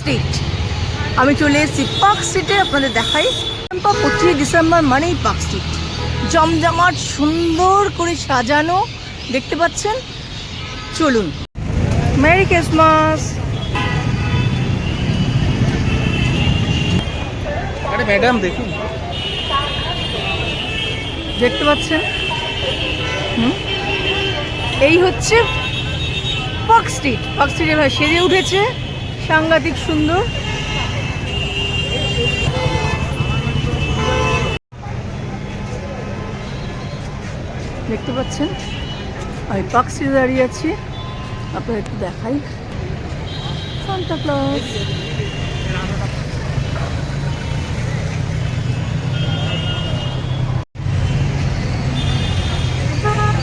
Street আমি চলে এসেছি পার্ক স্ট্রিটে আপনাদের দেখাই। পঁচিশে ডিসেম্বর মানেই পার্ক স্ট্রিট জমজমাট সুন্দর করে সাজানো দেখতে পাচ্ছেন? চলুন। মেরি ক্রিসমাস আরে ম্যাডাম দেখুন। দেখতে পাচ্ছেন? এই হচ্ছে পার্ক স্ট্রিট পার্ক স্ট্রিট এবার সেজে উঠেছে। সাংঘাতিক সুন্দর। দেখতে পাচ্ছেন? আমি স্ট্রিটে দাঁড়িয়ে আছি। আপনার একটু দেখাই। সান্তা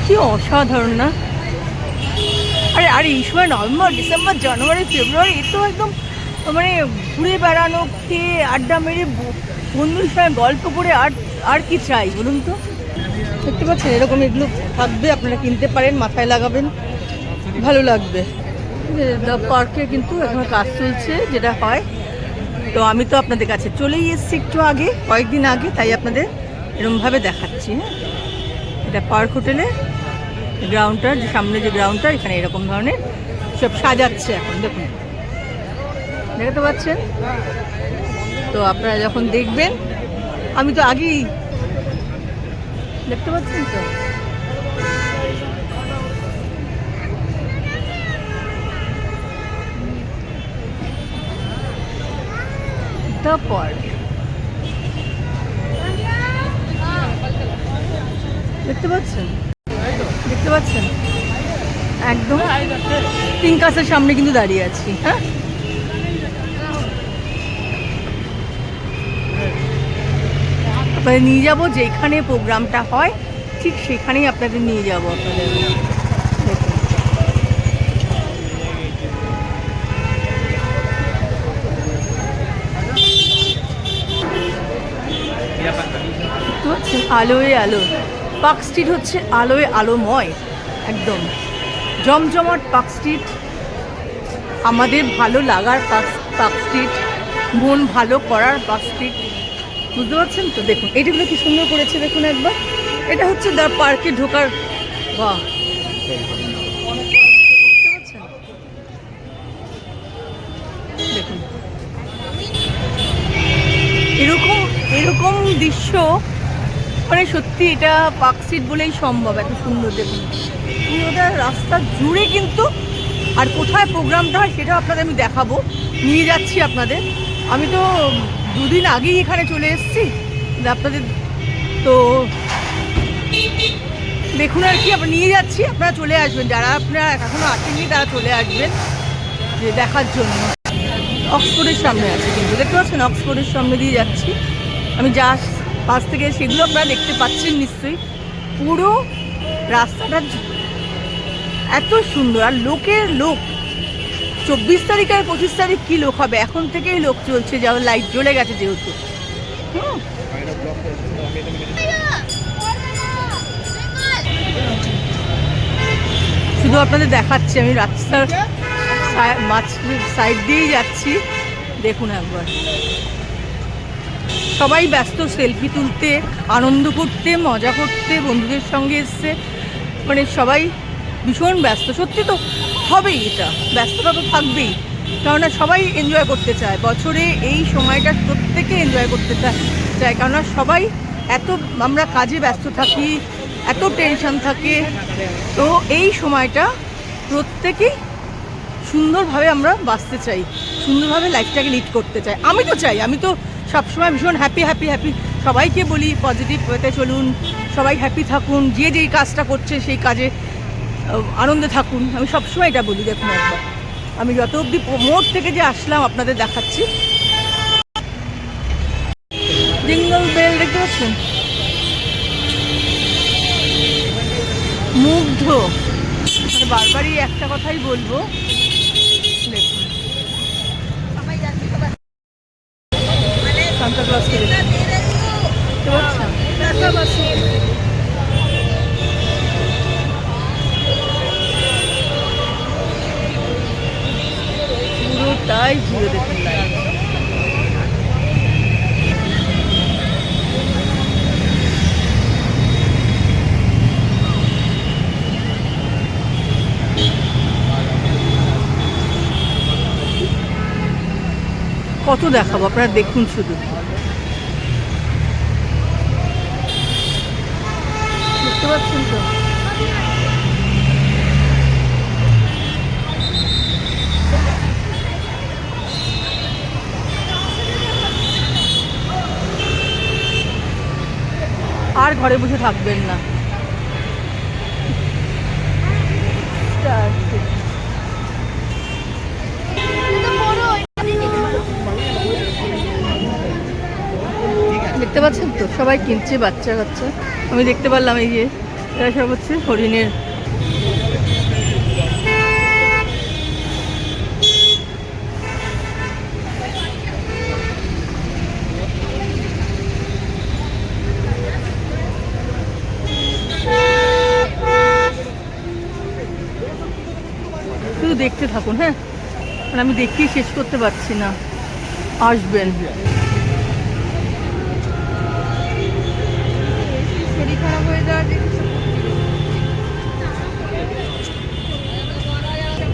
কি অসাধারণ না? আরে এই সময় নভেম্বর, ডিসেম্বর, জানুয়ারি, ফেব্রুয়ারি, এ তো একদম মানে ঘুরে বেড়ানো, খেয়ে আড্ডা মেরে বন্ধুর সঙ্গে গল্প করে আর আর কি চাই বলুন তো? দেখতে পাচ্ছেন, এরকম এগুলো থাকবে, আপনারা কিনতে পারেন, মাথায় লাগাবেন, ভালো লাগবে। পার্কে কিন্তু এখন কাজ চলছে, যেটা হয়। তো আমি তো আপনাদের কাছে চলেই এসেছি একটু আগে, কয়েকদিন আগে, তাই আপনাদের এরমভাবে দেখাচ্ছি হ্যাঁ। এটা পার্ক হোটেলে গ্রাউন্ডটা যে সামনে যে গ্রাউন্ডটা এখানে এরকম ধরনের সব সাজাচ্ছে এখন, দেখুন। দেখতে পাচ্ছেন? তো আপনারা যখন দেখবেন, আমি তো আগেই দেখতে পাচ্ছেন তো? দেখতে পাচ্ছেন? দেখতে পাচ্ছেন? একদম পিঙ্ক কাসের সামনে কিন্তু দাঁড়িয়ে আছি হ্যাঁ? নিয়ে যাব যেখানে প্রোগ্রামটা হয়, ঠিক সেখানেই আপনাদের নিয়ে যাব আপনাদের। আলোয় আলো পার্ক স্ট্রিট হচ্ছে আলোয় আলোময়, একদম। জমজমাট পার্ক স্ট্রিট, আমাদের ভালো লাগার পার্ক স্ট্রিট, মন ভালো করার পার্ক স্ট্রিট। বুঝতে পারছেন তো? দেখুন এটাগুলো কি সুন্দর করেছে দেখুন একবার। এটা হচ্ছে দ্য পার্কে ঢোকার, বাহ? দেখুন। এরকম এরকম দৃশ্য মানে সত্যি এটা পার্ক স্ট্রিট বলেই সম্ভব, এত সুন্দর দেখুন। ওটা রাস্তা জুড়ে কিন্তু আর কোথায় প্রোগ্রামটা হয় সেটা আপনাদের আমি দেখাবো। নিয়ে যাচ্ছি আপনাদের। আমি তো দুদিন আগেই এখানে চলে এসেছি। আপনাদের তো দেখুন আর কি আপনার নিয়ে যাচ্ছি, আপনারা চলে আসবেন। যারা আপনারা এখনও আসেননি, তারা চলে আসবেন যে দেখার জন্য। অক্সফোর্ডের সামনে আছে কিন্তু, দেখতে পাচ্ছেন? অক্সফোর্ডের সামনে দিয়ে যাচ্ছি। আমি যা পাশ থেকে সেগুলো আপনারা দেখতে পাচ্ছেন নিশ্চয়ই। পুরো রাস্তাটা এত সুন্দর। আর লোকের লোক। চব্বিশ তারিখ আর পঁচিশ তারিখ কী লোক হবে? এখন থেকেই লোক চলছে, যা লাইট জ্বলে গেছে যেহেতু। শুধু আপনাদের দেখাচ্ছি, আমি রাস্তার মাঝ সাইড দিয়েই যাচ্ছি। দেখুন একবার। সবাই ব্যস্ত, সেলফি তুলতে, আনন্দ করতে, মজা করতে, বন্ধুদের সঙ্গে এসছে। মানে সবাই ভীষণ ব্যস্ত। সত্যি তো হবেই এটা। ব্যস্ততা তো থাকবেই। কেননা সবাই এনজয় করতে চায়। বছরে এই সময়টা প্রত্যেকে এনজয় করতে চায়। কেননা সবাই এত, আমরা কাজে ব্যস্ত থাকি, এত টেনশন থাকে। তো এই সময়টা প্রত্যেকেই সুন্দরভাবে আমরা বাঁচতে চাই। সুন্দরভাবে লাইফটাকে লিড করতে চাই। আমি তো চাই। আমি তো সবসময় ভীষণ হ্যাপি হ্যাপি হ্যাপি সবাইকে বলি পজিটিভ ওয়েতে চলুন, সবাই হ্যাপি থাকুন, যে যেই কাজটা করছে সেই কাজে আনন্দে থাকুন। আমি সবসময় এটা বলি, দেখুন একবার। আমি যত অবধি মোড় থেকে যে আসলাম আপনাদের দেখাচ্ছি। জিঙ্গল বেল দেখতে পাচ্ছেন? মুগ্ধ। মানে বারবারই একটা কথাই বলব দেখুন সান্তা দেখুন। দেখতে পাচ্ছেন? পুরো ঘুরে দেখুন কত দেখাবো আপনারা দেখুন শুধু দেখতে পাচ্ছেন তো আর ঘরে বসে থাকবেন না। দেখতে পাচ্ছেন তো? সবাই কিনছে, বাচ্চা কাচ্চা। আমি দেখতে পারলাম এই যে, এরা সব হচ্ছে হরিণের শুধু দেখতে থাকুন হ্যাঁ? মানে আমি দেখিয়ে শেষ করতে পারছি না। আসবেন।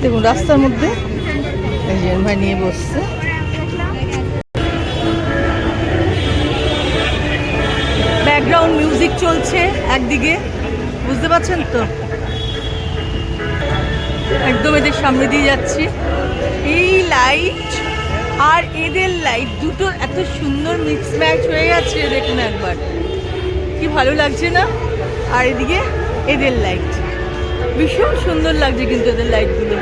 দেখুন, রাস্তার মধ্যে একজন ভাই নিয়ে বসছে। ব্যাকগ্রাউন্ড মিউজিক চলছে একদিকে। বুঝতে পারছেন তো? একদম এদের সামনে দিয়ে যাচ্ছি। এই লাইট আর এদের লাইট দুটো এত সুন্দর মিক্স ম্যাচ হয়ে গেছে, দেখুন একবার। কি ভালো লাগছে না? আর এদিকে এদের লাইট ভীষণ সুন্দর লাগছে কিন্তু এদের লাইটগুলো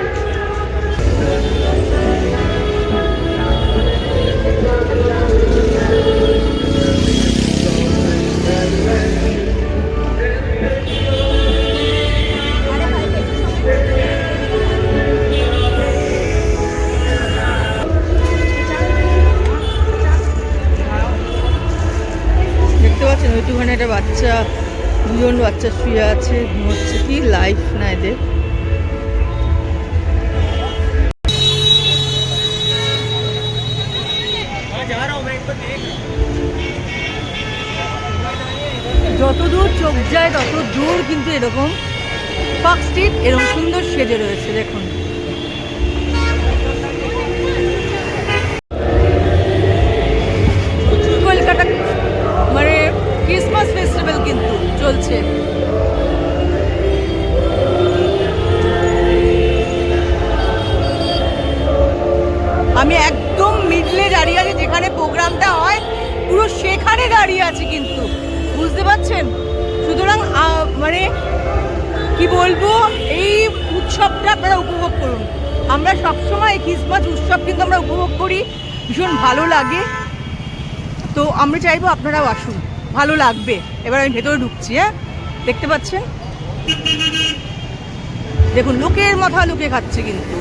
বাচ্চা, দুজন বাচ্চা শুয়ে আছে, ঘুমোচ্ছে। কি লাইফ না এদের? যত দূর চোখ যায়, তত দূর কিন্তু এরকম পার্ক স্ট্রিট, এরকম সুন্দর সেজে রয়েছে, দেখুন। চাইব আপনারাও আসুন। ভালো লাগবে। এবার আমি ভেতরে ঢুকছি হ্যাঁ? দেখতে পাচ্ছেন? দেখুন, লোকের মাথা লোকে খাচ্ছে কিন্তু।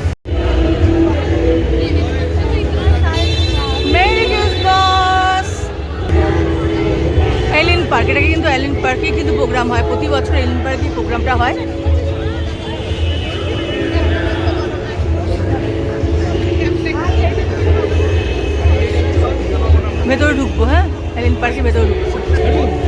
এলিন পার্ক এটাকে কিন্তু এলিন পার্কে কিন্তু প্রোগ্রাম হয়। প্রতি বছর এলিন পার্কে প্রোগ্রামটা হয়। ভেতরে ঢুকবো হ্যাঁ? এলিন পার্কে ভেতরে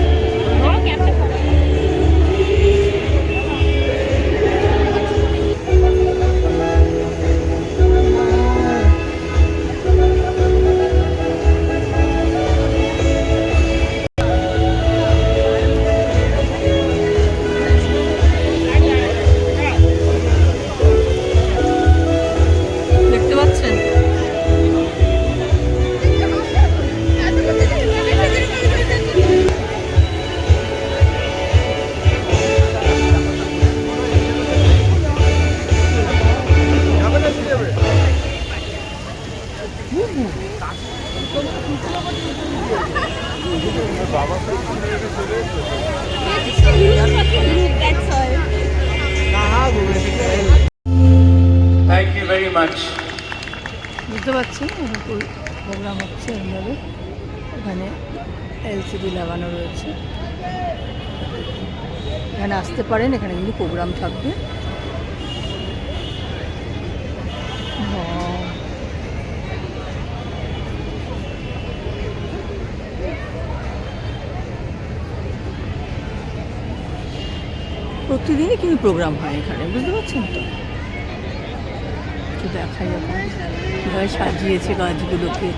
আসতে পারেন, এখানে কিন্তু প্রোগ্রাম থাকবে। হ্যাঁ। প্রতিদিনই কিন্তু প্রোগ্রাম হয় এখানে, বুঝতে পারছেন তো? দেখাই আপনার কীভাবে সাজিয়েছে গাছগুলোকে।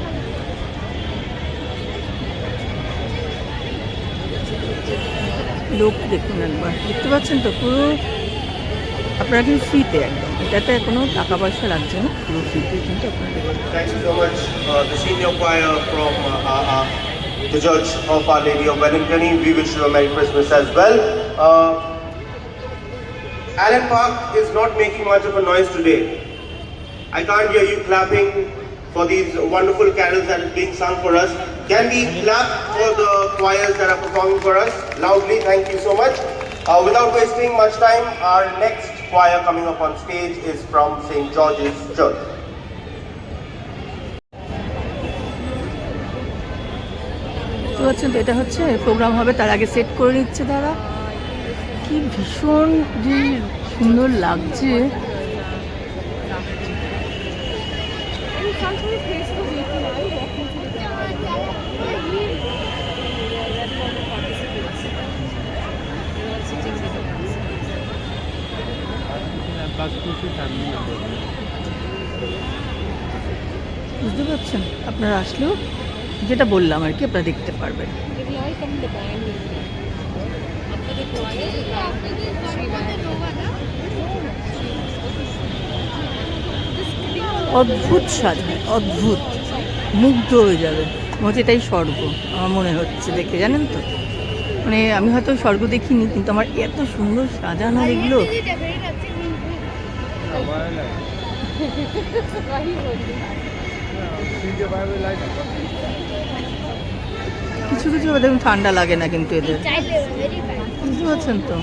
Thank you. লোক দেখুন একবার দেখতে পাচ্ছেন তো পুরো আপনারা কিন্তু ফ্রিতে একদম এটাতে কোনো টাকা পয়সা লাগছে না পুরো ফ্রিতে কিন্তু আপনারা দেখতে পাচ্ছেন। Thank you so much, uh, the senior choir from uh, uh, uh, the Church of Our Lady of Wellington. We wish you a Merry Christmas as well. Uh, Allen Park is not making much of a noise today. I can't hear you clapping for these wonderful carols that is being sung for us. Can we clap for the choirs that are performing for us loudly? Thank you so much. Uh, without wasting much time, our next choir coming up on stage is from St. George's Church. পারছেন তো এটা হচ্ছে programme হবে তার আগে set করে নিচ্ছে তারা কি ভীষণ যে সুন্দর লাগছে বুঝতে পারছেন? আপনারা আসলেও যেটা বললাম আর কি, আপনারা দেখতে পারবেন। অদ্ভুত সাজায় অদ্ভুত। মুগ্ধ হয়ে যাবে হচ্ছে এটাই স্বর্গ, আমার মনে হচ্ছে দেখে, জানেন তো? মানে আমি হয়তো স্বর্গ দেখিনি, কিন্তু আমার এত সুন্দর সাজানো এগুলো। কিছু কিছু দেখুন ঠান্ডা লাগে না কিন্তু এদের বুঝতে পারছেন তো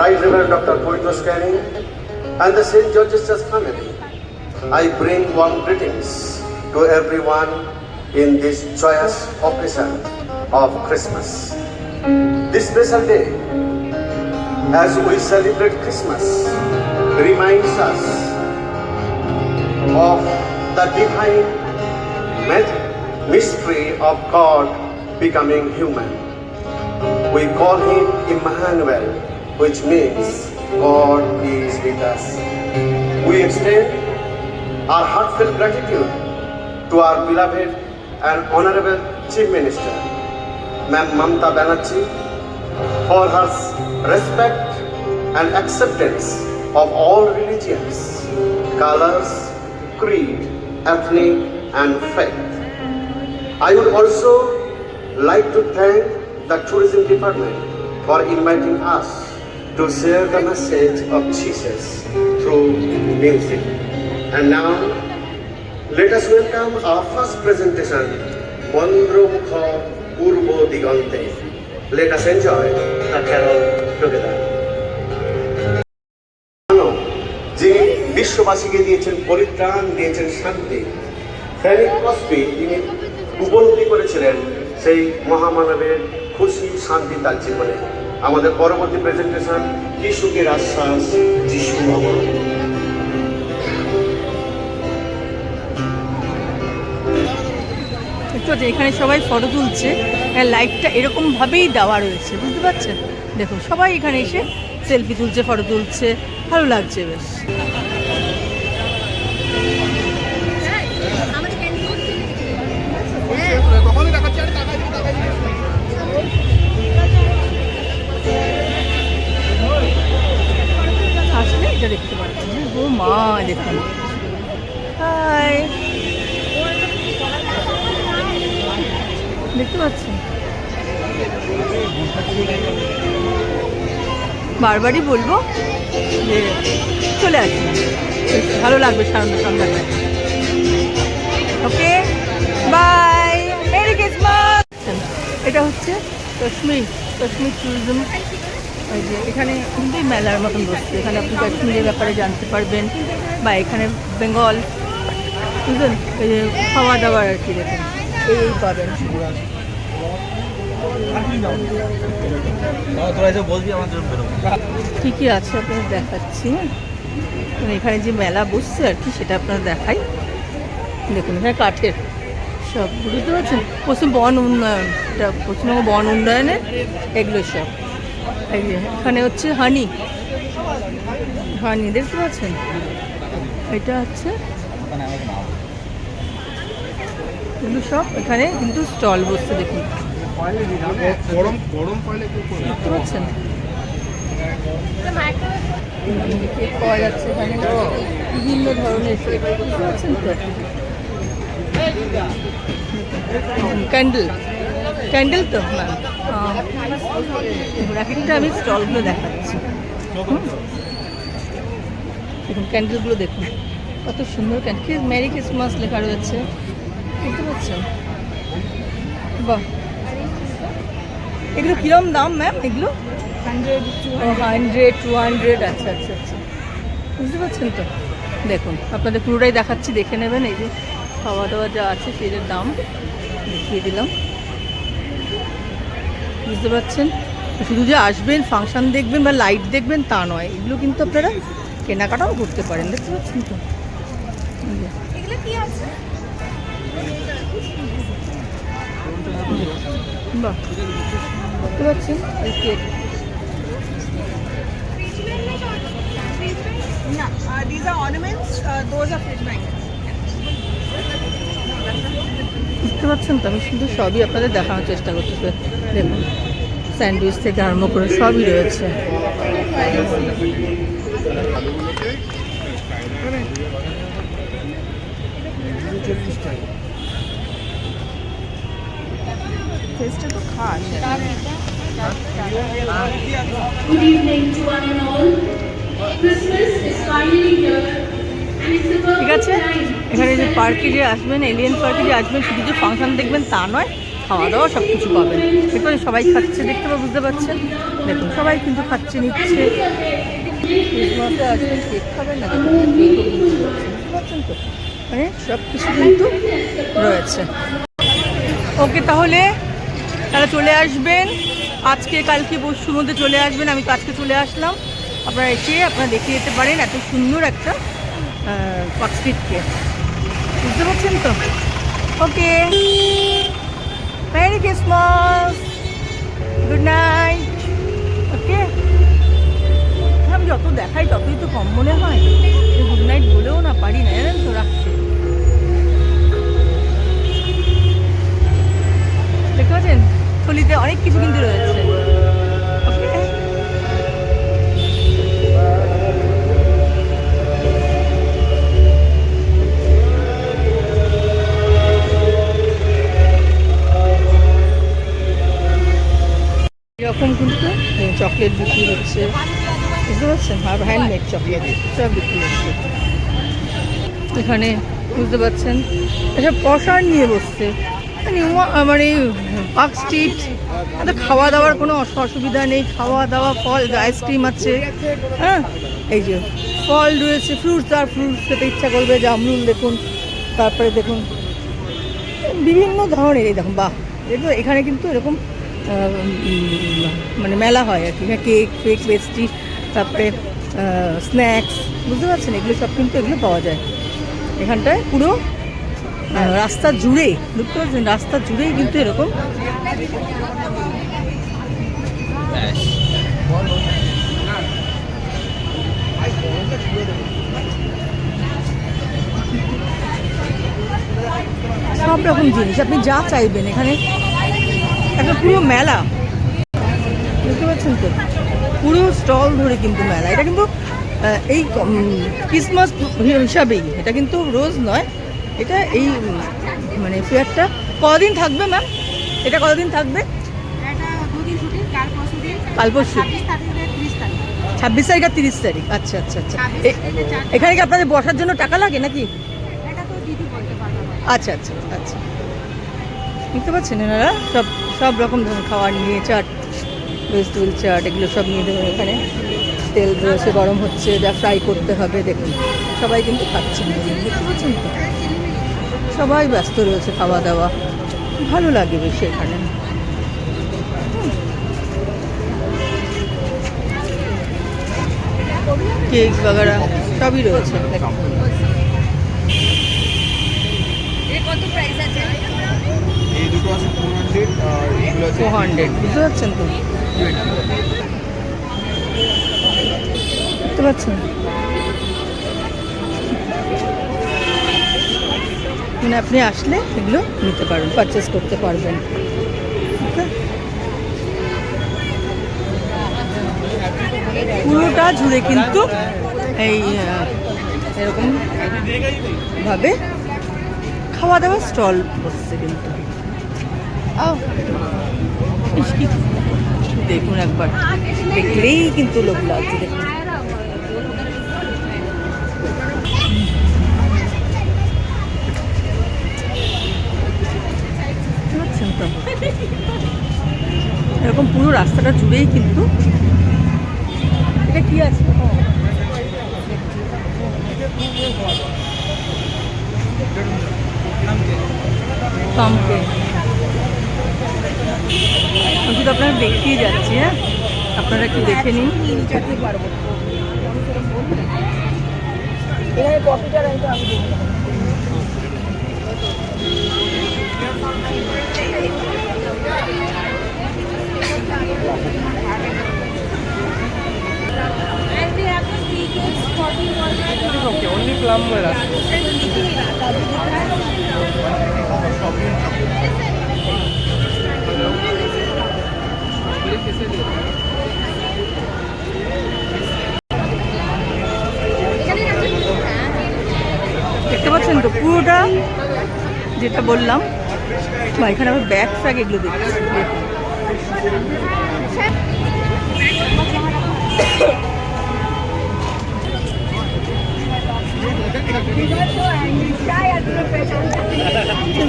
Right Reverend Dr. Poitos Caring, and the St. George's Church family, I bring warm greetings to everyone in this joyous occasion of Christmas. This special day, as we celebrate Christmas, reminds us of the divine mystery of God becoming human. We call him Emmanuel, which means God is with us. We extend our heartfelt gratitude to our beloved and honorable Chief Minister, Ma'am Mamta Banerjee, for her respect and acceptance of all religions, colors, creed, ethnic, and faith. I would also like to thank the tourism department for inviting us to share the message of Jesus through music. And now, let us welcome our first presentation, Mandromukha Purbo Digante. Let us enjoy the carol যিনি বিশ্ববাসীকে দিয়েছেন পরিত্রাণ, দিয়েছেন শান্তি ফ্যানিক তিনি উপলব্ধি করেছিলেন সেই মহামানবের খুশি, শান্তি তার জীবনে। আমাদের পরবর্তী প্রেজেন্টেশন যিশুকের আশ্বাস, যিশু আমার আছে, এখানে সবাই ফটো তুলছে হ্যাঁ লাইটটা এরকমভাবেই দেওয়া রয়েছে বুঝতে পারছেন? দেখুন সবাই এখানে এসে সেলফি তুলছে ফটো তুলছে ভালো লাগছে বেশ। আসলে এটা দেখতে পাচ্ছেন। হ্যাঁ? ও মা দেখুন। হাই দেখতে পাচ্ছেন বারবারই বলব যে চলে আসি। ভালো লাগবে সামনে সন্ধ্যাটা ওকে, বাই, মেরি ক্রিসমাস! এটা হচ্ছে কাশ্মীর কাশ্মীর ট্যুরিজম ওই যে এখানে কিন্তু মেলার মতন বসছে। এখানে আপনি কাশ্মীরের ব্যাপারে জানতে পারবেন বা এখানে বেঙ্গল, বুঝলেন? এই যে খাওয়া দাওয়ার আর কি দেখুন। এই পাবেন। বেরোবো ঠিকই আছে, আপনাদের দেখাচ্ছি। এখানে যে মেলা বসছে আর কি, সেটা আপনারা দেখাই। দেখুন, এখানে কাঠের সব। বুঝতে পারছেন? পশ্চিম বন উন্নয়ন, এটা পশ্চিমবঙ্গ বন উন্নয়নের এগুলো সব। এখানে হচ্ছে হানি। হানি, দেখতে পাচ্ছেন? এটা হচ্ছে এগুলো সব এখানে কিন্তু স্টল বসছে দেখুন। গরম গরম পাইলে কেউ করে? দেখতে পাচ্ছেন? কেক পাওয়া যাচ্ছে এখানে। বিভিন্ন ধরনের কেক। বুঝতে পারছেন তো? ক্যান্ডেল। ক্যান্ডেল তো? ম্যাম একটা আমি স্টলগুলো দেখাচ্ছি। দেখুন ক্যান্ডেলগুলো দেখুন। কত সুন্দর ক্যান্ডেল। মেরি ক্রিসমাস লেখা রয়েছে। বাহ। এগুলো কিরম দাম ম্যাম এগুলো? হান্ড্রেড হান্ড্রেড টু হান্ড্রেড আচ্ছা আচ্ছা আচ্ছা। বুঝতে পারছেন তো? দেখুন আপনাদের পুরোটাই দেখাচ্ছি দেখে নেবেন এই যে খাওয়া দাওয়া যা আছে সেটার দাম দেখিয়ে দিলাম। বুঝতে পারছেন? শুধু যে আসবেন ফাংশন দেখবেন বা লাইট দেখবেন তা নয়। এগুলো কিন্তু আপনারা কেনাকাটাও করতে পারেন দেখতে পাচ্ছেন তো? এগুলো কি আছে? বাহ। বুঝতে পারছেন এই কেক। না this are ornaments those are fridge magnets বুঝতে পারছেন তো আমি শুধু সবই আপনাদের দেখানোর চেষ্টা করতেছি। দেখুন স্যান্ডউইচ থেকে আরম্ভ করে সবই রয়েছে। টেস্টটা তো খাস Good evening to one and all. Christmas is finally here ঠিক আছে. এখানে যে পার্কে যে আসবেন এলিয়েন পার্কে যে আসবেন শুধু যে ফাংশন দেখবেন তা নয় খাওয়া দাওয়া সব কিছু পাবেন। এরপরে সবাই খাচ্ছে দেখতে পাবো বুঝতে পারছেন? দেখুন সবাই কিন্তু খাচ্ছে নিচ্ছে। মানে সব কিছু কিন্তু রয়েছে। ওকে তাহলে তারা চলে আসবেন। আজকে, কালকে পরশুর মধ্যে চলে আসবেন। আমি তো আজকে চলে আসলাম। আপনারা এসে আপনারা দেখে যেতে পারেন এত সুন্দর একটা পার্ক স্ট্রিটকে বুঝতে পারছেন তো? Okay. Merry Christmas good night okay. আমি যত দেখাই, ততই তো কম মনে হয়। গুড নাইট বলেও না পারি না, জানেন তো? পারছেন আর হ্যান্ডমেড চকলেট সব এখানে বুঝতে পারছেন এসব পশার নিয়ে বসছে। মানে মানে পার্ক স্ট্রিট খাওয়া দাওয়ার কোনো অসুবিধা নেই খাওয়া দাওয়া ফল, আইসক্রিম আছে। হ্যাঁ এই যে ফল রয়েছে ফ্রুটস আর ফ্রুটস খেতে ইচ্ছা করবে, জামরুল দেখুন, তারপরে দেখুন, বিভিন্ন ধরনের, এই দেখুন, বাহ দেখো এখানে কিন্তু এরকম মানে মেলা হয় আর কি কেক ফেক পেস্ট্রি তারপরে স্ন্যাক্স বুঝতে পারছেন? এগুলো সব কিন্তু এগুলো পাওয়া যায়। এখানটায় পুরো রাস্তা জুড়ে, বুঝতে পারছেন? রাস্তা জুড়েই কিন্তু এরকম। সব রকম জিনিস। আপনি যা চাইবেন এখানে। একটা পুরো মেলা। বুঝতে পারছেন তো? পুরো স্টল ধরে কিন্তু মেলা। এটা কিন্তু এই ক্রিসমাস হিসাবেই। এটা কিন্তু রোজ নয়। এটা এই মানে ফেয়ারটা কদিন থাকবে ম্যাম এটা কতদিন থাকবে? কাল পরশু ছাব্বিশ তারিখ আর তিরিশ তারিখ। আচ্ছা আচ্ছা আচ্ছা। এখানে কি আপনাদের বসার জন্য টাকা লাগে নাকি? আচ্ছা আচ্ছা আচ্ছা। বুঝতে পারছেন এনারা? সব সব রকম ধরনের খাবার নিয়ে চাট ভেজিটেবল চাট এগুলো সব নিয়ে দেবেন এখানে। তেল রয়েছে গরম হচ্ছে যা ফ্রাই করতে হবে দেখুন। সবাই কিন্তু খাচ্ছেন দেখতে পাচ্ছেন তো? সবাই ব্যস্ত রয়েছে খাওয়া দাওয়া ভালো লাগে বেশি এখানে। কেক বাগারা সবই রয়েছে। ফোর হান্ড্রেড বুঝতে পারছেন তো? বুঝতে পারছেন মানে আপনি আসলে এগুলো নিতে পারবেন পারচেস করতে পারবেন। পুরোটা জুড়ে কিন্তু এই এরকম ভাবে খাওয়া দাওয়া স্টল বসছে কিন্তু। আও দেখুন একবার দেখলেই কিন্তু লোক লাগছে, দেখুন? এরকম পুরো রাস্তাটা জুড়েই কিন্তু এটা কি আছে আমি শুধু আপনারা দেখিয়ে যাচ্ছি হ্যাঁ? আপনারা একটু দেখে নিন। And they have the speakers, 41 okay only plum দেখতে পাচ্ছেন তো, পুরোটা যেটা বললাম এখানে আবার ব্যাগ ফ্যাগ এগুলো দেখছি।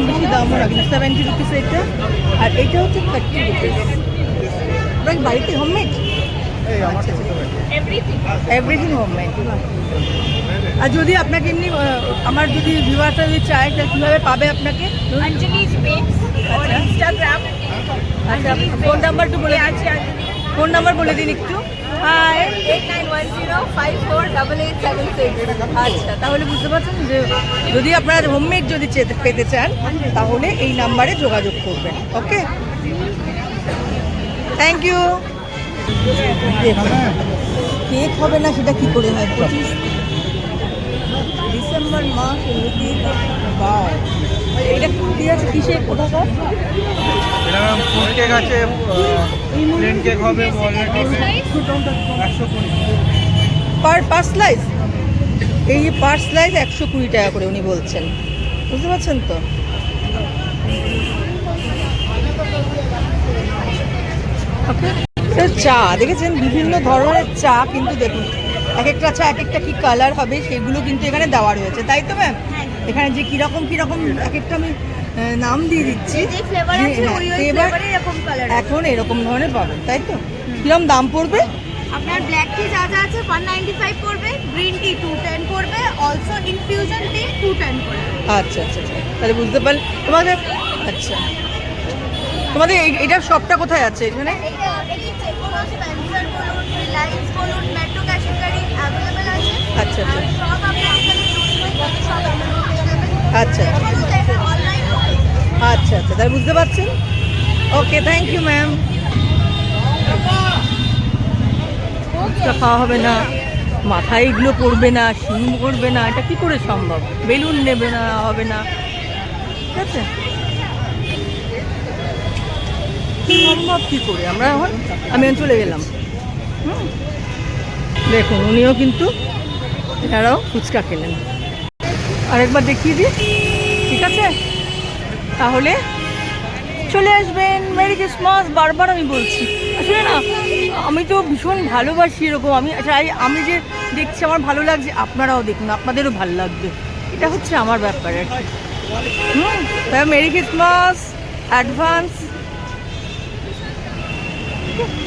বেশি দামও সেভেন্টি রুপিস এটা, আর এটা হচ্ছে থার্টি রুপিস আপনার বাড়িতে হোমমেড এভরিথিং হোমমেড আর যদি আপনাকে এমনি আমার যদি ভিউয়ারটা যদি চায় তাহলে কীভাবে পাবে আপনাকে? Bakes আচ্ছা। ফোন নাম্বারটা বলে আছে. ফোন নাম্বার বলে দিন একটু। হাই 8910548876. আচ্ছা তাহলে বুঝতে পারছেন যে যদি আপনারা হোমমেড যদি পেতে চান তাহলে এই নাম্বারে যোগাযোগ করবেন ওকে থ্যাংক ইউ কেক হবে না সেটা কি করে হয়? পঁচিশ ডিসেম্বর মাস এমনিতেই বাও এটা কি আছে? কিসে কোথাকার? এরকম ফুল কেক আছে প্লেন কেক হবে একশো কুড়ি। পার পার স্লাইস এই যে পার স্লাইস একশো কুড়ি টাকা করে উনি বলছেন। বুঝতে পারছেন তো ওকে এটা চা দেখেছেন? বিভিন্ন ধরনের চা কিন্তু দেখুন। এক একটা চা এক একটা কি কালার হবে সেগুলো কিন্তু এখানে দেওয়া রয়েছে। তাই তো ম্যাম এখানে যে কীরকম কীরকম এক একটা আমি নাম দিয়ে দিচ্ছি। হ্যাঁ, এখন এরকম ধরনের পাবেন তাই তো? কীরকম দাম পড়বে? আপনার ব্ল্যাক টি যা যা আছে 195 পড়বে গ্রিন টি 210 পড়বে অলসো ইনফিউশন টি 210 পড়বে। আচ্ছা আচ্ছা আচ্ছা। তাহলে বুঝতে পারল তোমাদের আচ্ছা। তোমাদের এটার শপটা কোথায় আছে এখানে? এটা এটি আচ্ছা, আচ্ছা। আচ্ছা অনলাইন আচ্ছা আচ্ছা। তাহলে বুঝতে পারছেন? ওকে থ্যাংক ইউ ম্যাম খাওয়া হবে না। মাথায় এগুলো পড়বে না শিং পড়বে না। এটা কি করে সম্ভব? বেলুন নেবে না হবে না। ঠিক আছে? সম্ভব কি করে? আমরা এখন, আমি চলে গেলাম। হুম? দেখুন, উনিও কিন্তু এনারাও ফুচকা খেলেন। আরেকবার দেখিয়ে দিই। ঠিক আছে? তাহলে চলে আসবেন। মেরি ক্রিসমাস, বারবার আমি বলছি। আসলে না, আমি তো ভীষণ ভালোবাসি এরকম। আমি চাই, আমি যে দেখছি, আমার ভালো লাগছে, আপনারাও দেখুন, আপনাদেরও ভালো লাগবে। এটা হচ্ছে আমার ব্যাপার আর কি। হুম? Merry Christmas, advance. Thank you.